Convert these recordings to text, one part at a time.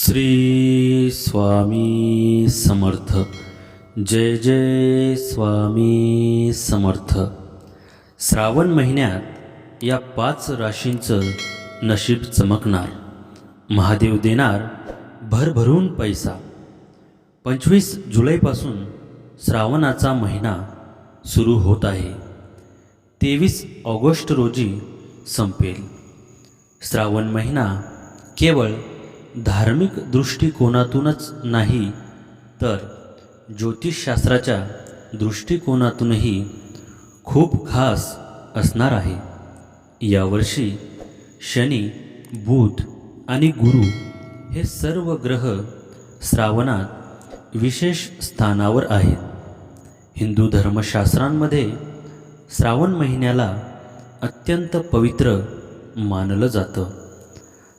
श्री स्वामी समर्थ. जय जय स्वामी समर्थ. श्रावण महिन्यात या पाच राशींचं नशीब चमकणार. महादेव देणार भरभरून पैसा. पंचवीस जुलैपासून श्रावणाचा महिना सुरू होत आहे. तेवीस ऑगस्ट रोजी संपेल. श्रावण महिना केवळ धार्मिक दृष्टिकोनातूनच नाही तर ज्योतिषशास्त्राच्या दृष्टिकोनातूनही खूप खास असणार आहे. यावर्षी शनी बुध आणि गुरु हे सर्व ग्रह श्रावणात विशेष स्थानावर आहेत. हिंदू धर्मशास्त्रांमध्ये श्रावण महिन्याला अत्यंत पवित्र मानलं जातं.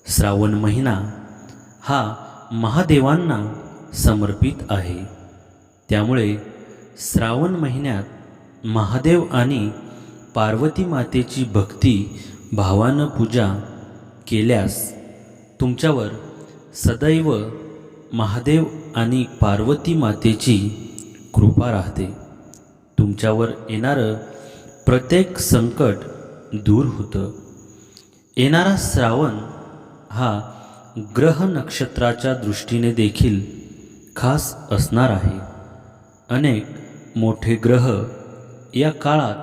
श्रावण महिना हा महादेवांना समर्पित आहे. त्यामुळे श्रावण महिन्यात महादेव आणि पार्वती मातेची भक्ती भावानं पूजा केल्यास तुमच्यावर सदैव महादेव आणि पार्वती मातेची कृपा राहते. तुमच्यावर येणारं प्रत्येक संकट दूर होतं. येणारा श्रावण हा ग्रह नक्षत्राच्या दृष्टीने देखील खास असणार आहे. अनेक मोठे ग्रह या काळात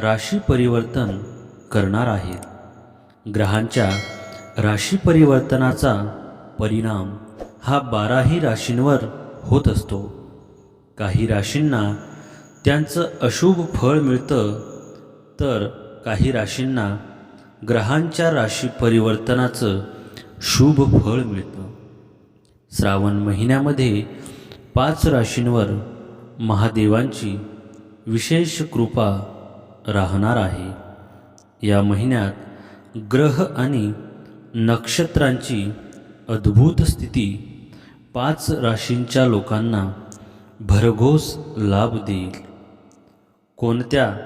राशी परिवर्तन करणार आहेत. ग्रहांच्या राशी परिवर्तनाचा परिणाम हा बाराही राशींवर होत असतो. काही राशींना त्यांचं अशुभ फळ मिळतं तर काही राशींना ग्रहांच्या राशी परिवर्तनाचं शुभ फळ मिळतं. श्रावण महिन्यामध्ये पाच राशींवर महादेवांची विशेष कृपा राहणार आहे. या महिन्यात ग्रह आणि नक्षत्रांची अद्भुत स्थिती पाच राशींच्या लोकांना भरघोस लाभ देईल. कोणत्या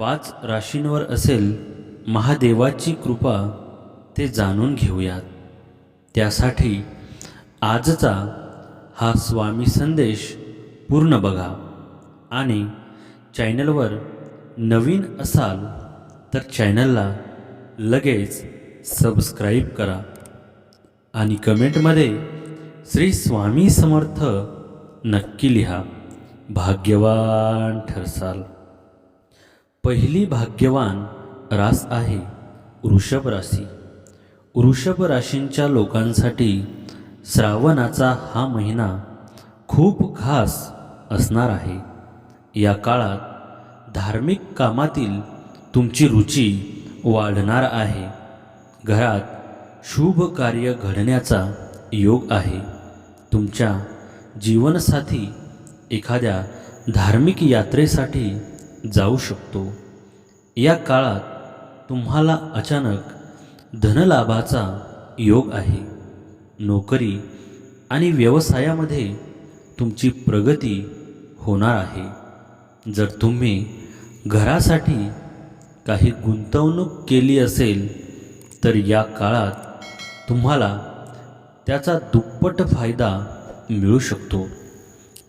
पाच राशींवर असेल महादेवाची कृपा ते जाणून घेऊयात. त्यासाठी आजचा हा स्वामी संदेश पूर्ण बघा आणि चॅनलवर नवीन असाल तर चॅनलला लगेच सबस्क्राईब करा आणि कमेंटमध्ये श्री स्वामी समर्थ नक्की लिहा. भाग्यवान ठरसाल. पहिली भाग्यवान रास आहे वृषभ राशी. वृषभ राशींच्या लोकांसाठी श्रावणाचा हा महिना खूप खास असणार आहे. या काळात धार्मिक कामातील तुमची रुची वाढणार आहे. घरात शुभ कार्य घडण्याचा योग आहे. तुमच्या जीवनसाथी एखाद्या धार्मिक यात्रेसाठी जाऊ शकतो. या काळात तुम्हाला अचानक धनलाभाचा योग आहे. नोकरी आणि व्यवसायामध्ये तुमची प्रगती होणार आहे. जर तुम्ही घरासाठी काही गुंतवणूक केली असेल तर या काळात तुम्हाला त्याचा दुप्पट फायदा मिळू शकतो.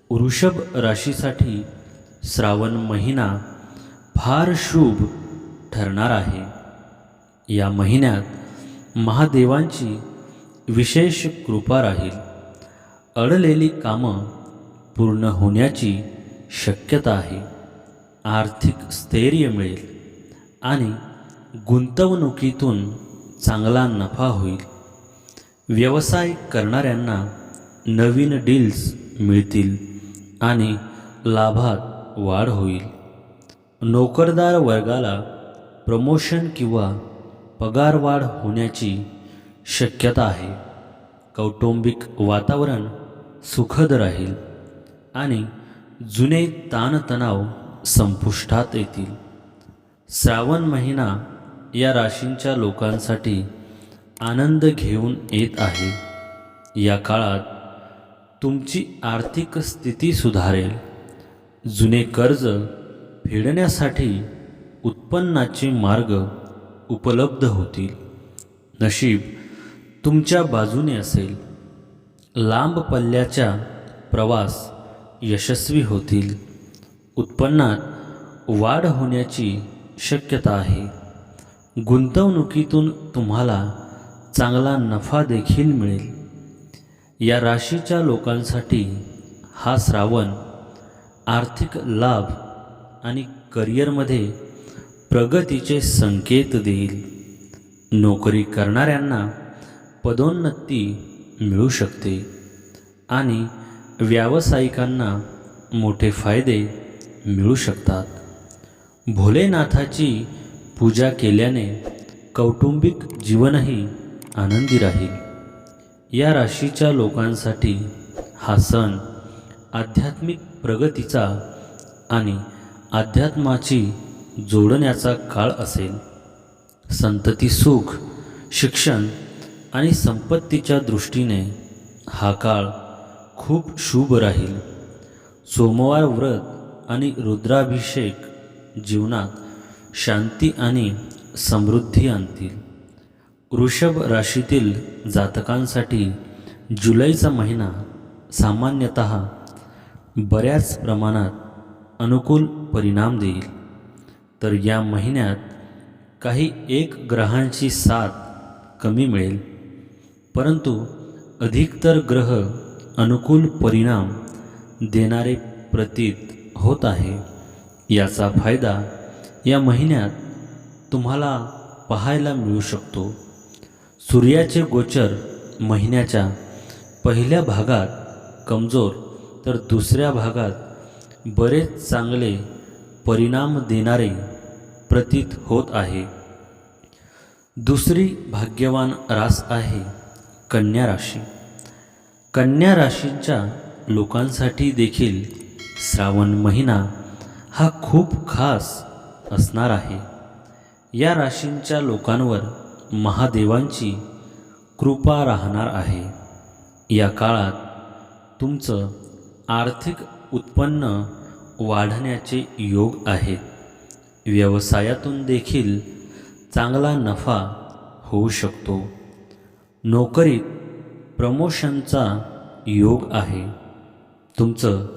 वृषभ राशीसाठी श्रावण महिना फार शुभ ठरणार आहे. या महिन्यात महादेवांची विशेष कृपा राहील. अडलेली कामं पूर्ण होण्याची शक्यता आहे. आर्थिक स्थैर्य मिळेल आणि गुंतवणुकीतून चांगला नफा होईल. व्यवसाय करणाऱ्यांना नवीन डील्स मिळतील आणि लाभात वाढ होईल. नोकरदार वर्गाला प्रमोशन किंवा पगारवाढ होण्याची शक्यता आहे. कौटुंबिक वातावरण सुखद राहील आणि जुने ताणतणाव संपुष्टात येतील. श्रावण महिना या राशींच्या लोकांसाठी आनंद घेऊन येत आहे. या काळात तुमची आर्थिक स्थिती सुधारेल. जुने कर्ज फेडण्यासाठी उत्पन्नाचे मार्ग उपलब्ध होतील. नशीब तुमच्या बाजूने असेल. लांब पल्ल्याच्या प्रवास यशस्वी होतील. उत्पन्नात वाढ होण्याची शक्यता आहे. गुंतवणुकीतून तुम्हाला चांगला नफा देखील मिळेल. या राशीच्या लोकांसाठी हा श्रावण आर्थिक लाभ आणि करिअरमध्ये प्रगतीचे संकेत देईल. नोकरी करणाऱ्यांना पदोन्नती मिळू शकते आणि व्यावसायिकांना मोठे फायदे मिळू शकतात. भोलेनाथाची पूजा केल्याने कौटुंबिक जीवनही आनंदी राहील. या राशीच्या लोकांसाठी हा सण आध्यात्मिक प्रगतीचा आणि अध्यात्माची जोडण्याचा काळ असेल संतती सुख शिक्षण आणि संपत्तीच्या दृष्टीने हा काळ खूप शुभ राहील. सोमवार व्रत आणि रुद्राभिषेक जीवनात शांती आणि समृद्धी आणतील. वृषभ राशीतील जातकांसाठी जुलैचा महिना सामान्यतः बऱ्याच प्रमाणात अनुकूल परिणाम देईल. तर या महिन्यात काही एक ग्रहांची साथ कमी मिळेल. परंतु अधिकतर ग्रह अनुकूल परिणाम देणारे प्रतीत होत आहे. याचा फायदा या महिन्यात तुम्हाला पाहायला मिळू शकतो. सूर्याचे गोचर महिन्याच्या पहिल्या भागात कमजोर तर दुसऱ्या भागात बरेच चांगले परिणाम देणारे प्रतीत होत आहे. दुसरी भाग्यवान रास आहे कन्या राशी. कन्या राशीच्या लोकांसाठी देखील श्रावण महिना हा खूप खास असणार आहे. या राशींच्या लोकांवर महादेवांची कृपा राहणार आहे. या काळात तुमचं आर्थिक उत्पन्न वाढण्याचे योग आहेत. व्यवसायातून देखील चांगला नफा होऊ शकतो. नोकरीत प्रमोशनचा योग आहे. तुमचं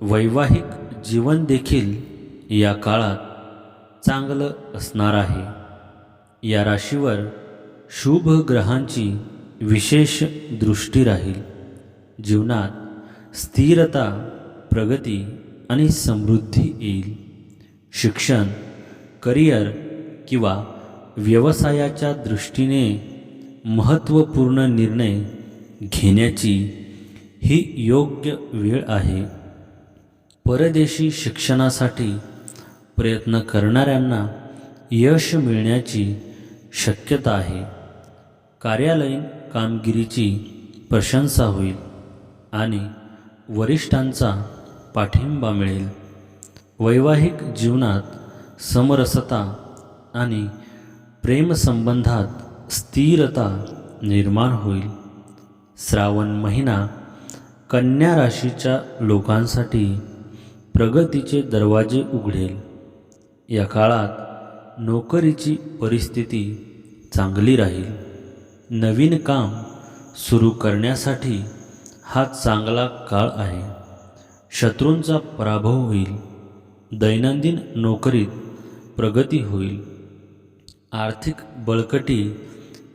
वैवाहिक जीवन देखील या काळात चांगलं असणार आहे. या राशीवर शुभ ग्रहांची विशेष दृष्टी राहील. जीवनात स्थिरता प्रगती आणि समृद्धी येईल. शिक्षण करिअर किंवा व्यवसायाच्या दृष्टीने महत्त्वपूर्ण निर्णय घेण्याची ही योग्य वेळ आहे. परदेशी शिक्षणासाठी प्रयत्न करणाऱ्यांना यश मिळण्याची शक्यता आहे. कार्यालयीन कामगिरीची प्रशंसा होईल आणि वरिष्ठांचा पाठिंबा मिळेल. वैवाहिक जीवनात समरसता आणि प्रेमसंबंधात स्थिरता निर्माण होईल. श्रावण महिना कन्या राशीच्या लोकांसाठी प्रगतीचे दरवाजे उघडेल. या काळात नोकरीची परिस्थिती चांगली राहील. नवीन काम सुरू करण्यासाठी हा चांगला काळ आहे. शत्रूंचा पराभव होईल. दैनंदिन नोकरीत प्रगती होईल. आर्थिक बळकटी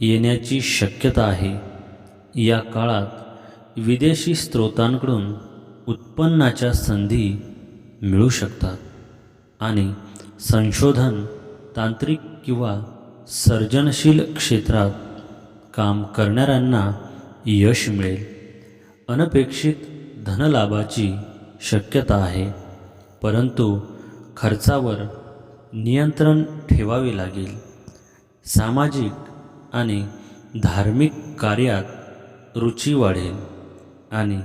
येण्याची शक्यता आहे. या काळात विदेशी स्रोतांकडून उत्पन्नाच्या संधी मिळू शकतात आणि संशोधन तांत्रिक किंवा सर्जनशील क्षेत्रात काम करणाऱ्यांना यश मिळेल. अनपेक्षित धनलाभाची शक्यता आहे. परंतु खर्चावर नियंत्रण ठेवावे लागेल. सामाजिक आणि धार्मिक कार्यात रुची वाढेल आणि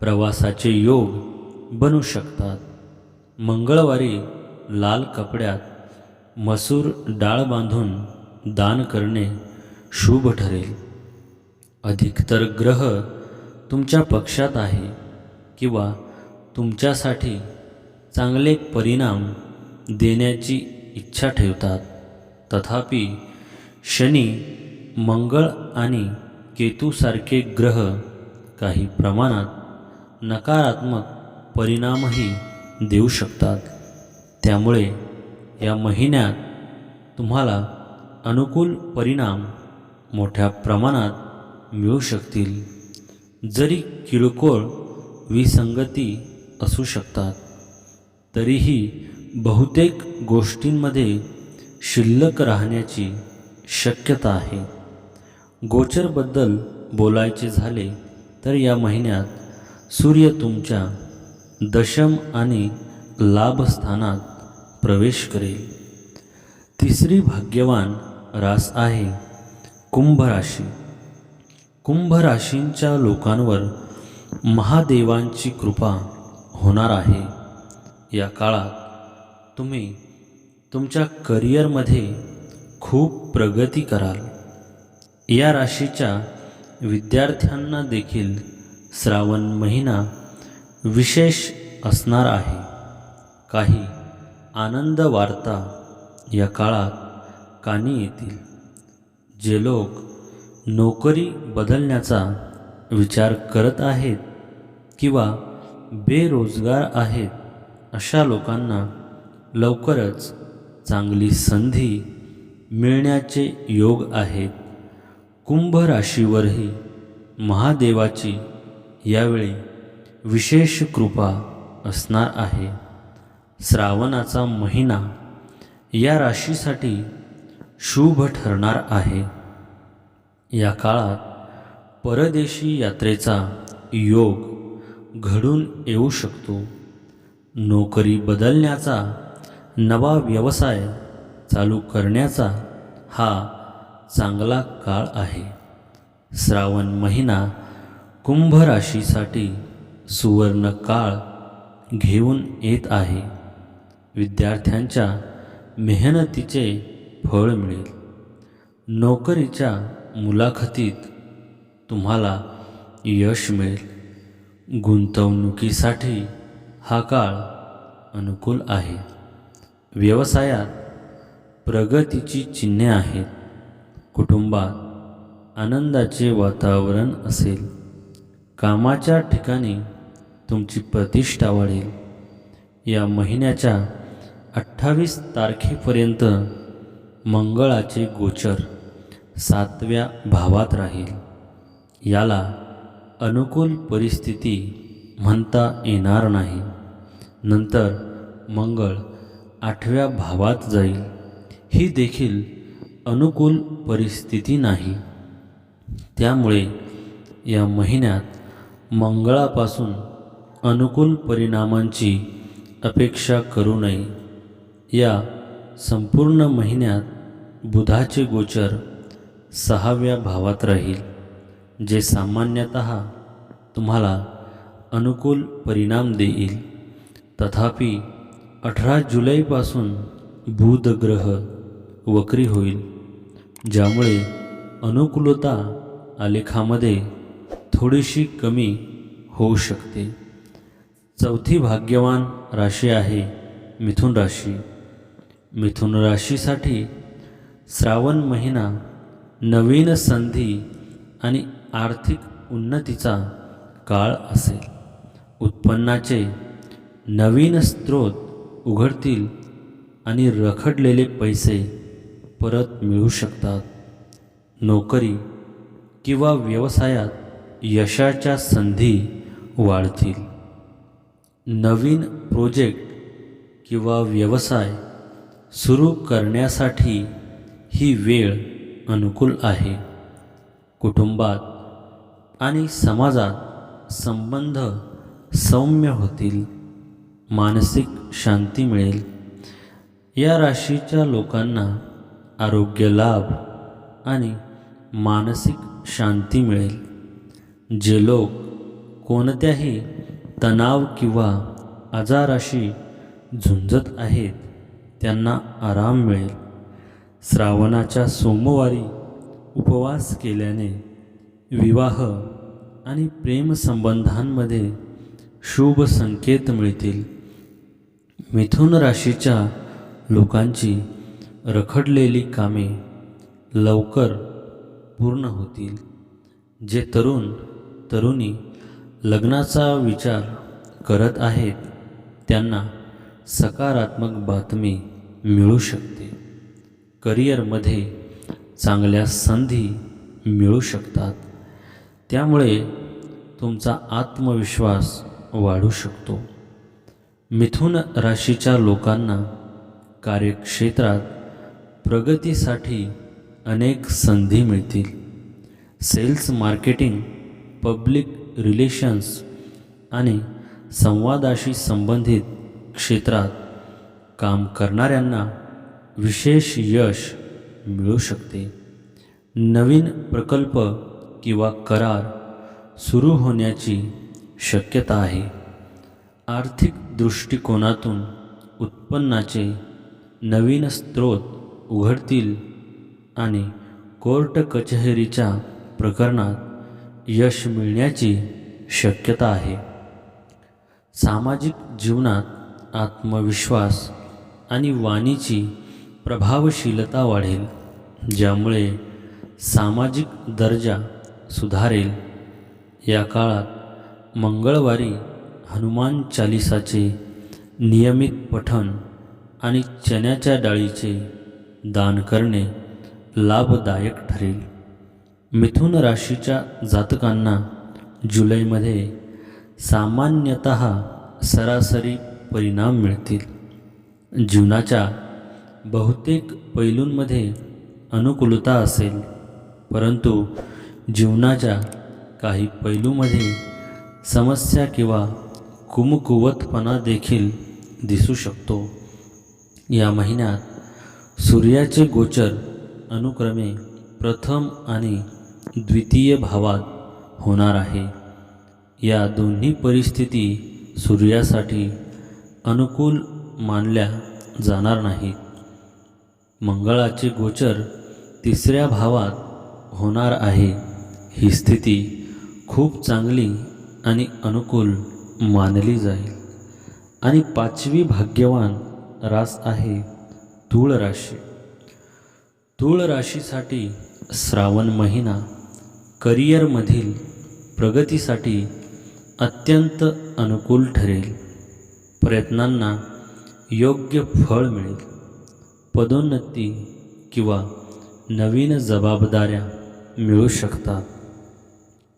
प्रवासाचे योग बनू शकतात. मंगळवारी लाल कपड्यात मसूर डाळ बांधून दान करणे शुभ ठरेल. अधिकतर ग्रह तुमच्या पक्षात आहे किंवा तुमच्यासाठी चांगले परिणाम देण्याची इच्छा ठेवतात. तथापि शनी मंगळ आणि केतूसारखे ग्रह काही प्रमाणात नकारात्मक परिणामही देऊ शकतात. त्यामुळे या महिन्यात तुम्हाला अनुकूल परिणाम मोठ्या प्रमाणात मिळू शकतील. जरी किरकोळ विसंगती असू शकतात. तरीही बहुतेक गोष्टींमध्ये शिल्लक राहण्याची शक्यता आहे. गोचरबद्दल बोलायचे झाले तर या महिन्यात सूर्य तुमच्या दशम आणि लाभस्थानात प्रवेश करेल. तिसरी भाग्यवान रास आहे कुंभ राशी कुंभ राशींच्या लोकांवर महादेवांची कृपा होणार आहे. या काळात तुम्ही तुमच्या करिअरमध्ये खूप प्रगती कराल. या राशीच्या विद्यार्थ्यांना देखील श्रावण महिना विशेष असणार आहे. काही आनंद वार्ता या काळात कानी येतील. जे लोक नोकरी बदलण्याचा विचार करत आहेत किंवा बेरोजगार आहेत. अशा लोकांना लवकरच चांगली संधी मिळण्याचे योग आहेत कुंभ राशीवरही महादेवाची यावेळी विशेष कृपा असणार आहे. श्रावणाचा महिना या राशीसाठी शुभ ठरणार आहे. या काळात परदेशी यात्रेचा योग घडून येऊ शकतो. नोकरी बदलण्याचा नवा व्यवसाय चालू करण्याचा हा चांगला काळ आहे. श्रावण महिना कुंभ राशीसाठी सुवर्ण काळ घेऊन येत आहे. विद्यार्थ्यांच्या मेहनतीचे फळ मिळेल. नोकरीच्या मुलाखतीत तुम्हाला यश मिळेल. गुंतवणुकीसाठी हा काळ अनुकूल आहे. व्यवसायात प्रगतीची चिन्हे आहेत. कुटुंबात आनंदाचे वातावरण असेल. कामाच्या ठिकाणी तुमची प्रतिष्ठा वाढेल. या महिन्याच्या अठ्ठावीस तारखेपर्यंत मंगळाचे गोचर सातव्या भावात राहील. याला अनुकूल परिस्थिती म्हणता येणार नाही. नंतर मंगळ आठव्या भावात जाईल. ही देखील अनुकूल परिस्थिती नाही. त्यामुळे या महिन्यात मंगळापासून अनुकूल परिणामांची अपेक्षा करू नये. या संपूर्ण महिन्यात बुधाचे गोचर सहाव्या भावात राहील. जे सामान्यतः तुम्हाला अनुकूल परिणाम देईल तथापि अठरा जुलैपासून बुधग्रह वक्री होईल ज्यामुळे अनुकूलता आलेखामध्ये थोडीशी कमी होऊ शकते. चौथी भाग्यवान राशी आहे मिथुन राशी. मिथुन राशीसाठी श्रावण महिना नवीन संधी आणि आर्थिक उन्नतीचा काळ असेल. उत्पन्नाचे नवीन स्रोत उघडतील आणि रखडलेले पैसे परत मिळू शकतात. नोकरी किंवा व्यवसायात यशाच्या संधी वाढतील. नवीन प्रोजेक्ट किंवा व्यवसाय सुरू करण्यासाठी ही वेळ अनुकूल आहे. कुटुंबात आणि समाजात संबंध सौम्य होतील मानसिक शांती मिळेल. या राशीच्या लोकांना आरोग्य लाभ आणि मानसिक शांती मिळेल. जे लोक कोणत्याही तणाव किंवा आजाराशी झुंजत आहेत त्यांना आराम मिळेल. श्रावणाच्या सोमवारी उपवास केल्याने विवाह आणि प्रेमसंबंधांमध्ये शुभ संकेत मिळतील. मिथुन राशीच्या लोकांची रखडलेली कामे लवकर पूर्ण होतील. जे तरुण तरुणी लग्नाचा विचार करत आहेत त्यांना सकारात्मक बातमी मिळू शकते. करिअरमध्ये चांगल्या संधी मिळू शकतात. त्यामुळे तुमचा आत्मविश्वास वाढू शकतो. मिथुन राशीच्या लोकांना कार्यक्षेत्रात प्रगतीसाठी अनेक संधी मिळतील. सेल्स मार्केटिंग पब्लिक रिलेशन्स आणि संवादाशी संबंधित क्षेत्रात काम करणाऱ्यांना विशेष यश मिळू शकते. नवीन प्रकल्प किंवा करार सुरू होण्याची शक्यता आहे. आर्थिक दृष्टिकोनातून उत्पन्नाचे नवीन स्रोत उघडतील आणि कोर्ट कचेरीच्या प्रकरणात यश मिळण्याची शक्यता आहे. सामाजिक जीवनात आत्मविश्वास आणि वाणीची प्रभावशीलता वाढेल ज्यामुळे सामाजिक दर्जा सुधारेल. या काळात मंगळवारी हनुमान चालिसाचे नियमित पठण आणि चण्याच्या डाळीचे दान करणे लाभदायक ठरेल. मिथुन राशीच्या जातकांना जुलैमध्ये सामान्यतः सरासरी परिणाम मिळतील. जीवनाच्या बहुतेक पैलूंमध्ये अनुकूलता असेल परंतु जीवनाच्या काही पैलूमध्ये समस्या किंवा कुमकुवतपणा देखील दिसू शकतो. या महिन्यात सूर्याचे गोचर अनुक्रमे प्रथम आणि द्वितीय भावात होणार आहे. या दोन्ही परिस्थिती सूर्यासाठी अनुकूल मानल्या जाणार नाहीत. मंगळाचे गोचर तिसऱ्या भावात होणार आहे ही स्थिती खूप चांगली आणि अनुकूल मानली जाईल. आणि पाचवी भाग्यवान रास आहे तूळ राशी. तूळ राशीसाठी श्रावण महिना करिअरमधील प्रगतीसाठी अत्यंत अनुकूल ठरेल. प्रयत्नांना योग्य फळ मिळेल. पदोन्नती किंवा नवीन जबाबदाऱ्या मिळू शकतात.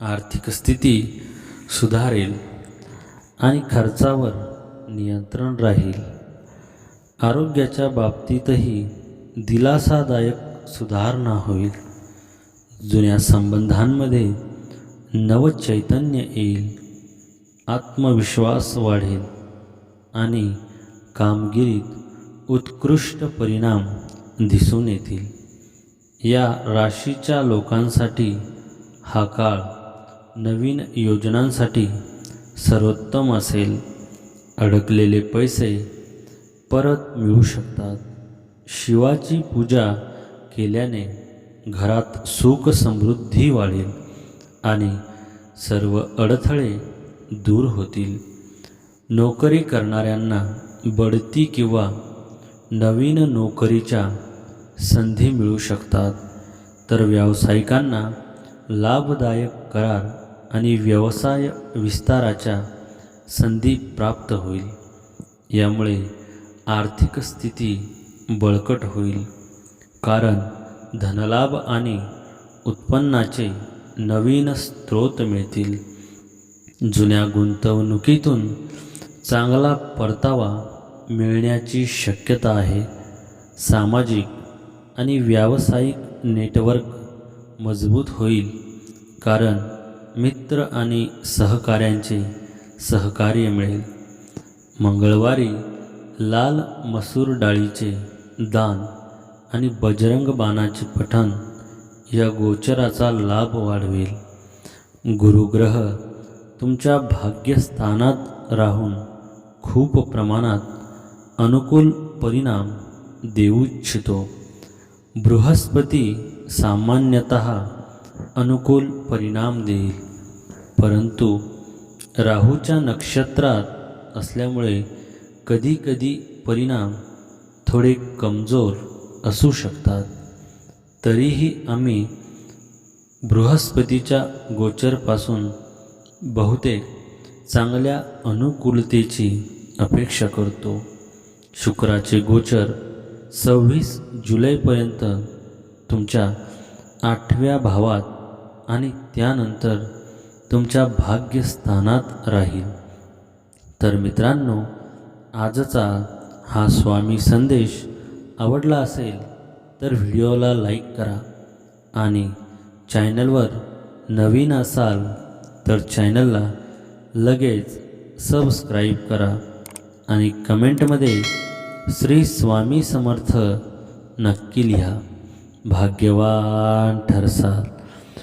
आर्थिक स्थिती सुधारेल आणि खर्चावर नियंत्रण राहील. आरोग्याच्या बाबतीतही दिलासादायक सुधारणा होईल. जुन्या संबंधांमध्ये नवचैतन्य येईल आत्मविश्वास वाढेल आणि कामगिरीत उत्कृष्ट परिणाम दिसून येतील. या राशीच्या लोकांसाठी हा काळ नवीन योजनांसाठी सर्वोत्तम असेल अडकलेले पैसे परत मिळू शकतात. शिवाची पूजा केल्याने घरात सुख समृद्धी वाढेल आणि सर्व अडथळे दूर होतील. नोकरी करणाऱ्यांना बढती किंवा नवीन नोकरीच्या संधी मिळू शकतात. तर व्यावसायिकांना लाभदायक करार आणि व्यवसाय विस्ताराच्या संधी प्राप्त होईल. यामुळे आर्थिक स्थिती बळकट होईल. कारण धनलाभ आणि उत्पन्नाचे नवीन स्रोत मिळतील. जुन्या गुंतवणुकीतून चांगला परतावा मिळण्याची शक्यता आहे. सामाजिक आणि व्यावसायिक नेटवर्क मजबूत होईल. कारण मित्र आणि सहकाऱ्यांचे सहकार्य मिळेल. मंगळवारी लाल मसूर डाळीचे दान आणि बजरंग बाणाचे पठण या गोचराचा लाभ वाढवेल. गुरुग्रह तुमच्या भाग्यस्थानात राहून खूप प्रमाणात अनुकूल परिणाम देऊ इच्छितो. बृहस्पती सामान्यतः अनुकूल परिणाम देईल. परंतु राहूच्या नक्षत्रात असल्यामुळे कधीकधी परिणाम थोडे कमजोर असू शकतात. तरीही आम्ही बृहस्पतीच्या गोचरपासून बहुतेक चांगल्या अनुकूलतेची अपेक्षा करतो. शुक्राचे गोचर सव्वीस जुलैपर्यंत तुमच्या आठव्या भावात आणि त्यानंतर तुमच्या भाग्यस्थानात राहील. तर मित्रांनो आजचा हा स्वामी संदेश आवडला असेल तर व्हिडिओला लाईक करा आणि चॅनलवर नवीन असाल तर चॅनलला लगेच सबस्क्राईब करा आणि कमेंटमध्ये श्री स्वामी समर्थ नक्की लिहा. भाग्यवान ठरसाल.